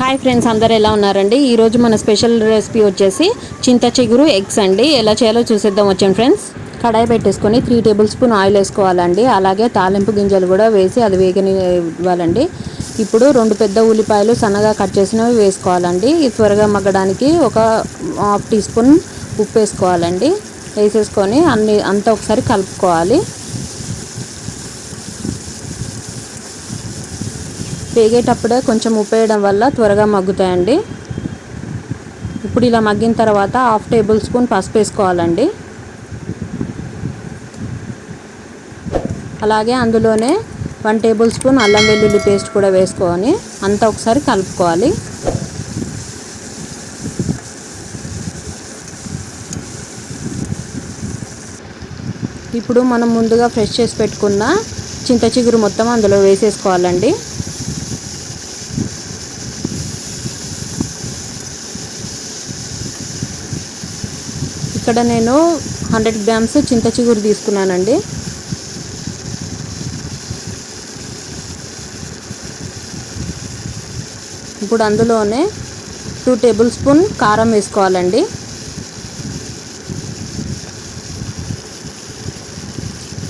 Hi friends అందరు ఎలా ఉన్నారండి? ఈరోజు మన స్పెషల్ రెసిపీ వచ్చేసి చింత చిగురు ఎగ్స్ అండి. ఎలా చేయాలో చూసేద్దాం వచ్చాను ఫ్రెండ్స్. కడాయి పెట్టేసుకొని త్రీ టేబుల్ స్పూన్ ఆయిల్ వేసుకోవాలండి. అలాగే తాలింపు గింజలు కూడా వేసి అది వేగని ఇవ్వాలండి. ఇప్పుడు రెండు పెద్ద ఉల్లిపాయలు సన్నగా కట్ చేసినవి వేసుకోవాలండి. త్వరగా మగ్గడానికి ఒక హాఫ్ టీ స్పూన్ ఉప్పు వేసుకోవాలండి. వేసేసుకొని అన్ని అంతా ఒకసారి కలుపుకోవాలి. వేగేటప్పుడే కొంచెం ఉప్పు వేయడం వల్ల త్వరగా మగ్గుతాయండి. ఇప్పుడు ఇలా మగ్గిన తర్వాత హాఫ్ టేబుల్ స్పూన్ పసుపు వేసుకోవాలండి. అలాగే అందులోనే వన్ టేబుల్ స్పూన్ అల్లం వెల్లుల్లి పేస్ట్ కూడా వేసుకొని అంతా ఒకసారి కలుపుకోవాలి. ఇప్పుడు మనం ముందుగా ఫ్రెష్ చేసి పెట్టుకున్న చింత చిగురు మొత్తం అందులో వేసేసుకోవాలండి. ఇక్కడ నేను హండ్రెడ్ గ్రామ్స్ చింత చిగురు తీసుకున్నానండి. ఇప్పుడు అందులోనే టూ టేబుల్ స్పూన్ కారం వేసుకోవాలండి.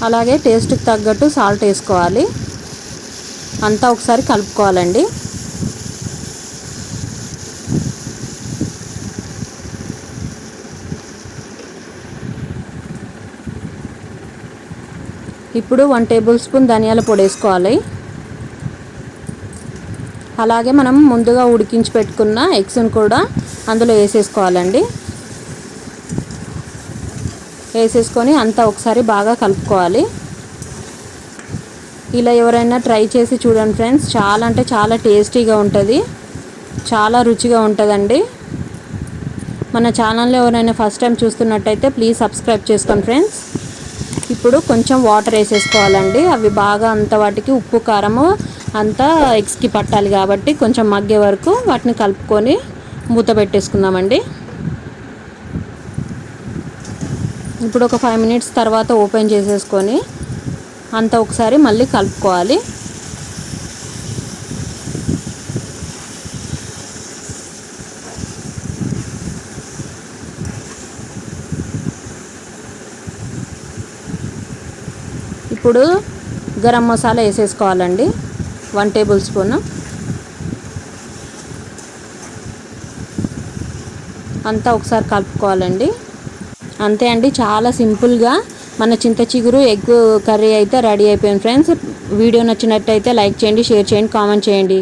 అలాగే టేస్ట్కి తగ్గట్టు సాల్ట్ వేసుకోవాలి. అంతా ఒకసారి కలుపుకోవాలండి. ఇప్పుడు వన్ టేబుల్ స్పూన్ ధనియాల పొడి వేసుకోవాలి. అలాగే మనం ముందుగా ఉడికించి పెట్టుకున్న ఎగ్స్ని కూడా అందులో వేసేసుకోవాలండి. వేసేసుకొని అంతా ఒకసారి బాగా కలుపుకోవాలి. ఇలా ఎవరైనా ట్రై చేసి చూడండి ఫ్రెండ్స్ చాలా అంటే చాలా టేస్టీగా ఉంటుంది. చాలా రుచిగా ఉంటుందండి. మన ఛానల్లో ఎవరైనా ఫస్ట్ టైం చూస్తున్నట్టయితే ప్లీజ్ సబ్స్క్రైబ్ చేసుకోండి ఫ్రెండ్స్. ఇప్పుడు కొంచెం వాటర్ వేసేసుకోవాలండి. అవి బాగా అంత వాటికి ఉప్పు కారము అంతా ఎగ్స్కి పట్టాలి కాబట్టి కొంచెం మగ్గే వరకు వాటిని కలుపుకొని మూత పెట్టేసుకుందామండి. ఇప్పుడు ఒక ఫైవ్ మినిట్స్ తర్వాత ఓపెన్ చేసేసుకొని అంతా ఒకసారి మళ్ళీ కలుపుకోవాలి. ఇప్పుడు గరం మసాలా వేసేసుకోవాలండి. One tablespoon. అంతా ఒకసారి కలుపుకోవాలండి. అంతే అండి చాలా సింపుల్గా మన చింత చిగురు ఎగ్ కర్రీ అయితే రెడీ అయిపోయింది ఫ్రెండ్స్. వీడియో నచ్చినట్టయితే లైక్ చేయండి షేర్ చేయండి కామెంట్ చేయండి.